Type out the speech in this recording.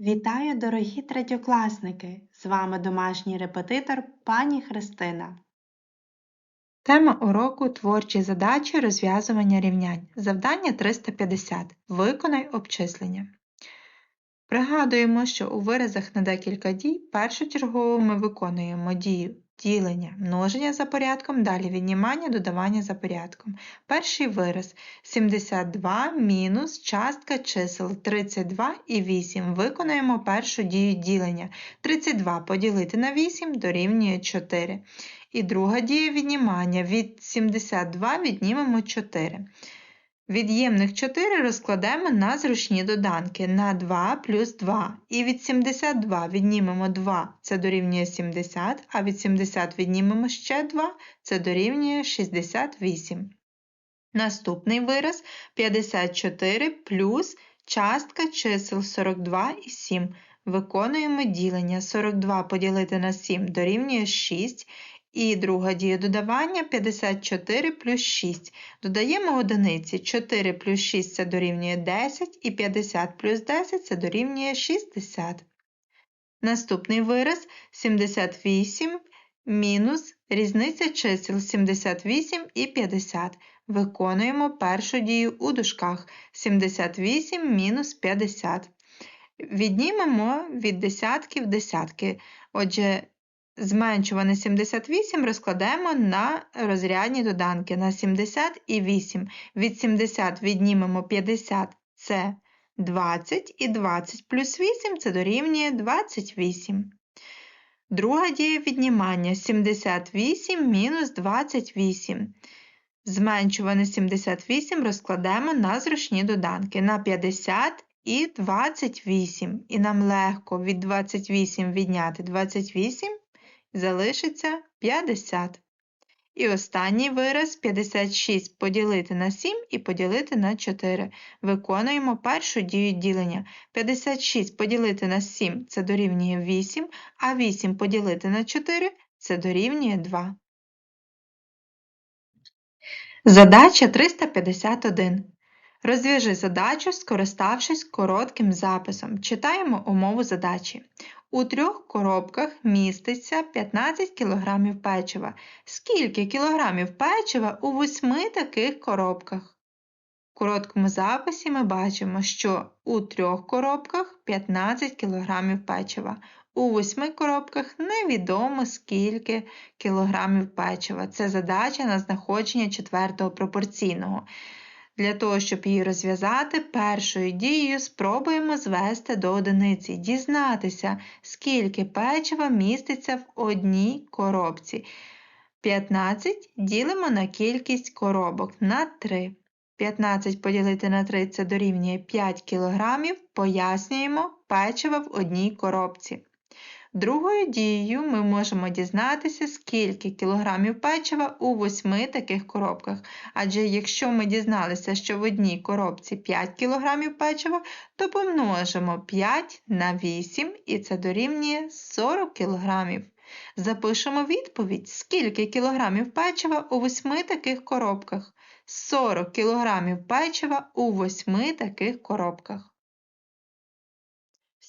Вітаю, дорогі третьокласники! З вами домашній репетитор пані Христина. Тема уроку творчі задачі розв'язування рівнянь. Завдання 350. Виконай обчислення. Пригадуємо, що у виразах на декілька дій першочергово ми виконуємо дію ділення, множення за порядком, далі віднімання, додавання за порядком. Перший вираз 72 мінус частка чисел 32 і 8. Виконаємо першу дію ділення. 32 поділити на 8 дорівнює 4. І друга дія віднімання від 72 віднімемо 4. Від'ємних 4 розкладемо на зручні доданки на 2 плюс 2. І від 72 віднімемо 2, це дорівнює 70, а від 70 віднімемо ще 2, це дорівнює 68. Наступний вираз 54 плюс частка чисел 42 і 7. Виконуємо ділення. 42 поділити на 7 дорівнює 6. І друга дія додавання 54 плюс 6. Додаємо одиниці. 4 плюс 6 це дорівнює 10, і 50 плюс 10 це дорівнює 60. Наступний вираз 78 мінус різниця чисел 78 і 50. Виконуємо першу дію у дужках 78 мінус 50. Віднімемо від десятків десятки. Отже, Зменшуване 78 розкладемо на розрядні доданки на 70 і 8. Від 70 віднімемо 50 це 20 і 20 плюс 8 це дорівнює 28. Друга дія віднімання 78 мінус 28. Зменшуване 78 розкладемо на зручні доданки на 50 і 28. І нам легко від 28 відняти 28 залишиться 50. І останній вираз 56 поділити на 7 і поділити на 4. Виконуємо першу дію ділення. 56 поділити на 7 це дорівнює 8, а 8 поділити на 4 це дорівнює 2. Задача 351. Розв'яжи задачу, скориставшись коротким записом. Читаємо умову задачі. У трьох коробках міститься 15 кг печива. Скільки кілограмів печива у восьми таких коробках? В короткому записі ми бачимо, що у трьох коробках 15 кг печива. У восьми коробках невідомо скільки кілограмів печива. Це задача на знаходження четвертого пропорційного. Для того, щоб її розв'язати, першою дією спробуємо звести до одиниці, дізнатися, скільки печива міститься в одній коробці. 15 ділимо на кількість коробок на 3. 15 поділити на 3 це дорівнює 5 кг, пояснюємо печиво в одній коробці. Другою дією ми можемо дізнатися, скільки кілограмів печива у восьми таких коробках. Адже якщо ми дізналися, що в одній коробці 5 кілограмів печива, то помножимо 5 на 8 і це дорівнює 40 кілограмів. Запишемо відповідь, скільки кілограмів печива у восьми таких коробках. 40 кілограмів печива у восьми таких коробках.